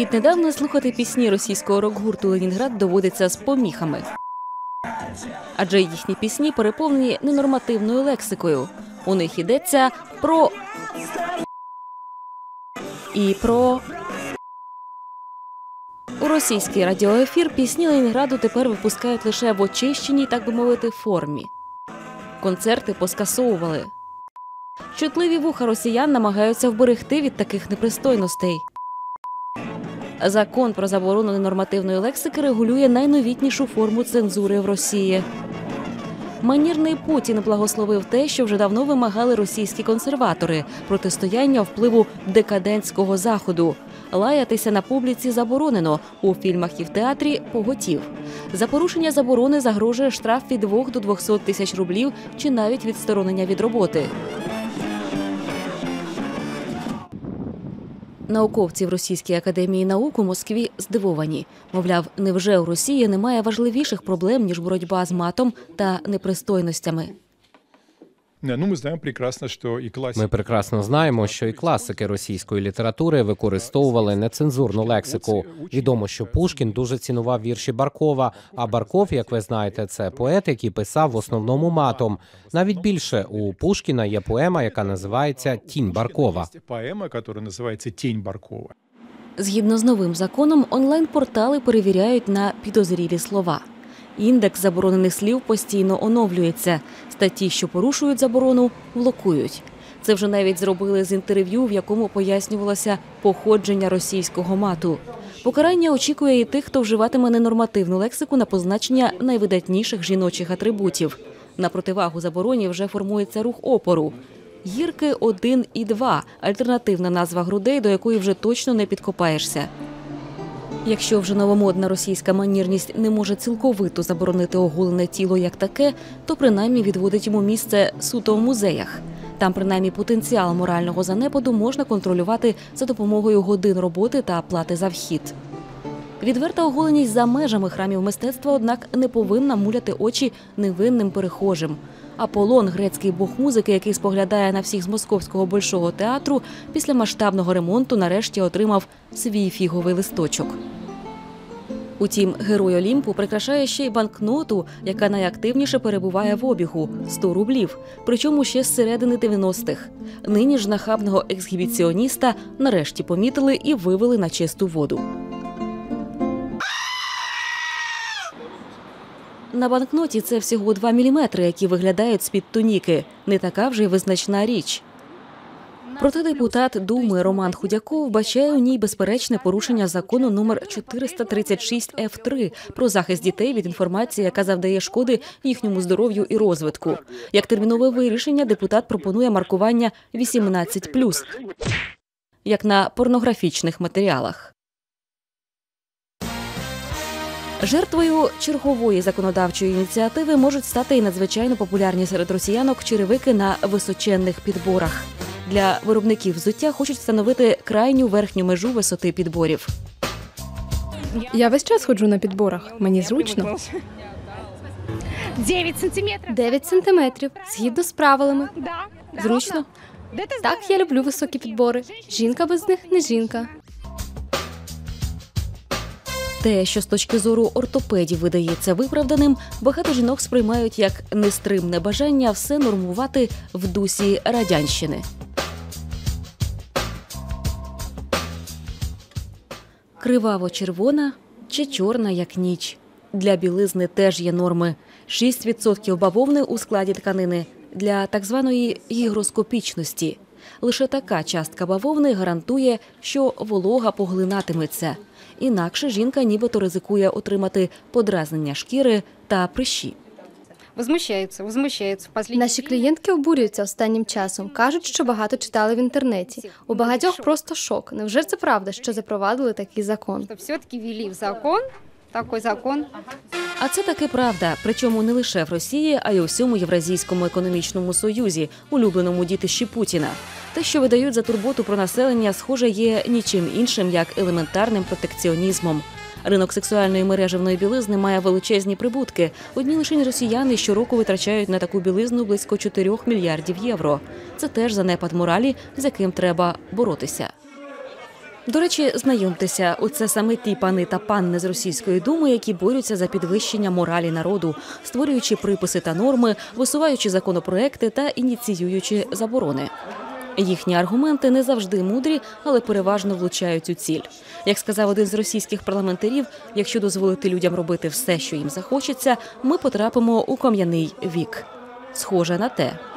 Віднедавна слухати пісні російського рок-гурту Ленінград доводиться з поміхами. Адже їхні пісні переповнені ненормативною лексикою. У них йдеться про і про у російський радіоефір пісні Ленінграду тепер випускають лише в очищеній, так би мовити, формі. Концерти поскасовували. Чутливі вуха росіян намагаються вберегти від таких непристойностей. Закон про заборону ненормативної лексики регулює найновітнішу форму цензури в Росії. Манірний Путін благословив те, що вже давно вимагали російські консерватори протистояння впливу декадентського заходу. Лаятися на публіці заборонено у фільмах і в театрі поготів. За порушення заборони загрожує штраф від 2 до 200 тисяч рублів чи навіть відсторонення від роботи. Науковці в Російській академії наук у Москві здивовані. Мовляв, невже у Росії немає важливіших проблем ніж боротьба з матом та непристойностями? Не, Ну, ми знаємо прекрасно, що і класика... Ми прекрасно знаємо, що і класики російської літератури використовували нецензурну лексику. Відомо, що Пушкін дуже цінував вірші Баркова. А Барков, як ви знаєте, це поет, який писав в основному матом. Навіть більше у Пушкіна є поема, яка називається Тінь Баркова. Є поема, яка називається Тінь Баркова. Згідно з новим законом, онлайн-портали перевіряють на підозрілі слова. Індекс заборонених слів постійно оновлюється. Статті, що порушують заборону, блокують. Це вже навіть зробили з інтерв'ю, в якому пояснювалося походження російського мату. Покарання очікує і тих, хто вживатиме ненормативну лексику на позначення найвидатніших жіночих атрибутів. На противагу забороні вже формується рух опору. Гірки 1 і 2 – альтернативна назва грудей, до якої вже точно не підкопаєшся. Якщо вже новомодна російська манірність не може цілковито заборонити оголене тіло як таке, то принаймні відводить йому місце суто в музеях. Там, принаймні, потенціал морального занепаду можна контролювати за допомогою годин роботи та плати за вхід. Відверта оголеність за межами храмів мистецтва, однак, не повинна муляти очі невинним перехожим. Аполлон, грецький бог музики, який споглядає на всіх з московського большого театру, після масштабного ремонту нарешті отримав свій фіговий листочок. Утім, герой Олімпу прикрашає ще й банкноту, яка найактивніше перебуває в обігу 100 рублів, причому ще з середини 90-х. Нині ж нахабного ексгібіціоніста нарешті помітили і вивели на чисту воду. На банкноті це всього 2 міліметри, які виглядають з-під туніки. Не така вже й визначна річ. Проте депутат Думи Роман Худяков вбачає у ній безперечне порушення закону номер 436 ф 3 про захист дітей від інформації, яка завдає шкоди їхньому здоров'ю і розвитку. Як термінове вирішення, депутат пропонує маркування 18+, як на порнографічних матеріалах. Жертвою чергової законодавчої ініціативи можуть стати і надзвичайно популярні серед росіянок черевики на височенних підборах. Для виробників взуття хочуть встановити крайню верхню межу висоти підборів. Я весь час ходжу на підборах. Мені зручно. 9 сантиметров. 9 сантиметрів, згідно з правилами. Зручно. Так, я люблю високі підбори. Жінка без них не жінка. Те, що з точки зору ортопедів видається виправданим, багато жінок сприймають як нестримне бажання все нормувати в дусі радянщини. Криваво-червона чи чорна, як ніч. Для білизни теж є норми. 6% бавовни у складі тканини для так званої гігроскопічності. Лише така частка бавовни гарантує, що волога поглинатиметься. Інакше жінка нібито ризикує отримати подразнення шкіри та прищі. Возмущаються, возмущаються. В Наші клієнтки обурюються останнім часом. кажуть, що багато читали в інтернеті. У багатьох просто шок. Невже це правда, що запровадили такий закон? что все-таки ввели в закон, такой закон. А це таки правда. Причому не лише в Росії, а й у всьому Євразійському економічному союзі, улюбленому дітищі Путіна. Те, що видають за турботу про населення, схоже, є нічим іншим як елементарним протекціонізмом. Ринок сексуальної мережевної білизни має величезні прибутки. Одні лише росіяни щороку витрачають на таку білизну близько 4 мільярдів євро. Це теж занепад моралі, з яким треба боротися. До речі, знайомтеся, оце саме ті пани та панни з російської думи, які борються за підвищення моралі народу, створюючи приписи та норми, висуваючи законопроекти та ініціюючи заборони. Їхні аргументи не завжди мудрі, але переважно влучають у ціль. Як сказав один з російських парламентарів, якщо дозволити людям робити все, що їм захочеться, ми потрапимо у кам'яний вік. Схоже на те.